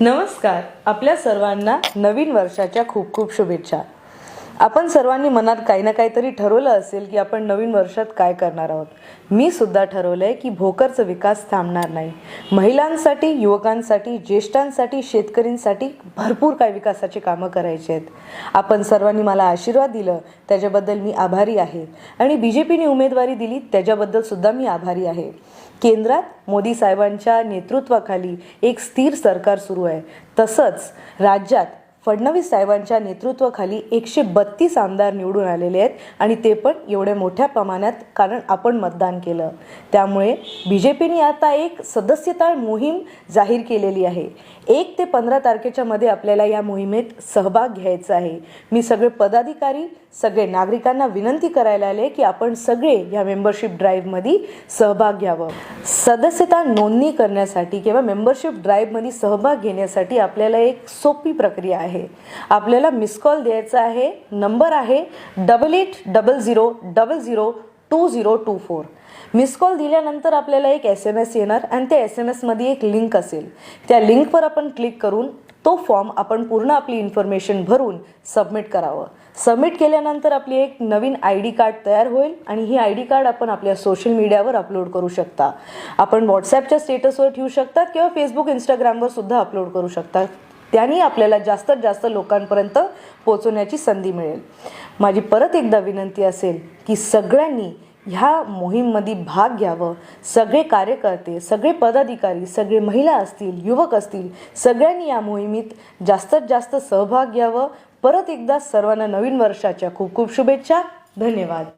नमस्कार. आपल्या सर्वांना नवीन वर्षाच्या खूप खूप शुभेच्छा. आपण सर्वांनी मनात काही ना काहीतरी ठरवलं असेल की आपण नवीन वर्षात काय करणार आहोत. मी सुद्धा ठरवलं आहे की भोकरचा विकास थांबणार नाही. महिलांसाठी युवकांसाठी ज्येष्ठांसाठी शेतकऱ्यांसाठी भरपूर काय विकासाची कामं करायची आहेत. आपण सर्वांनी मला आशीर्वाद दिलं त्याच्याबद्दल मी आभारी आहे. आणि बी जे पीने उमेदवारी दिली त्याच्याबद्दल सुद्धा मी आभारी आहे. केंद्रात मोदी साहेबांच्या नेतृत्वाखाली एक स्थिर सरकार सुरू आहे. तसंच राज्यात फडणवीस साहेबांच्या नेतृत्वाखाली एकशे बत्तीस आमदार निवडून आलेले आहेत आणि ते पण एवढ्या मोठ्या प्रमाणात कारण आपण मतदान केलं. त्यामुळे बी जे पीने आता एक सदस्यता मोहीम जाहीर केलेली आहे. एक ते पंधरा तारखेच्या मध्ये आपल्याला या मोहिमेत सहभाग घ्यायचा आहे. मी सगळे पदाधिकारी सगळे नागरिकांना विनंती करायला आले की आपण सगळे या मेंबरशिप ड्राईव्हमध्ये सहभाग घ्यावं. सदस्यता नोंदणी करण्यासाठी किंवा मेंबरशिप ड्राईव्हमध्ये सहभाग घेण्यासाठी आपल्याला एक सोपी प्रक्रिया आहे. आपल्याला मिस कॉल द्यायचा आहे. नंबर आहे double eight double zero double zero two zero two four miss call दिल्यानंतर आपल्याला एक एस एम एस येणार आणि त्या एस एम एसमध्ये एक लिंक असेल. त्या लिंकवर आपण क्लिक करून तो फॉर्म आपण पूर्ण आपली इन्फॉर्मेशन भरून सबमिट करावं. सबमिट केल्यानंतर आपली एक नवीन आय डी कार्ड तयार होईल आणि ही आय डी कार्ड आपण आपल्या सोशल मीडियावर अपलोड करू शकता. आपण व्हॉट्सॲपच्या स्टेटसवर ठेवू शकतात किंवा फेसबुक इंस्टाग्रामवर सुद्धा अपलोड करू शकता. त्यांनी आपल्याला जास्तीत जास्त लोकांपर्यंत पोचवण्याची संधी मिळेल. माझी परत एकदा विनंती असेल की सगळ्यांनी ह्या मोहीममध्ये भाग घ्यावं. सगळे कार्यकर्ते सगळे पदाधिकारी सगळे महिला असतील युवक असतील सगळ्यांनी या मोहिमेत जास्तीत जास्त सहभाग घ्यावं. परत एकदा सर्वांना नवीन वर्षाच्या खूप खूप शुभेच्छा. धन्यवाद.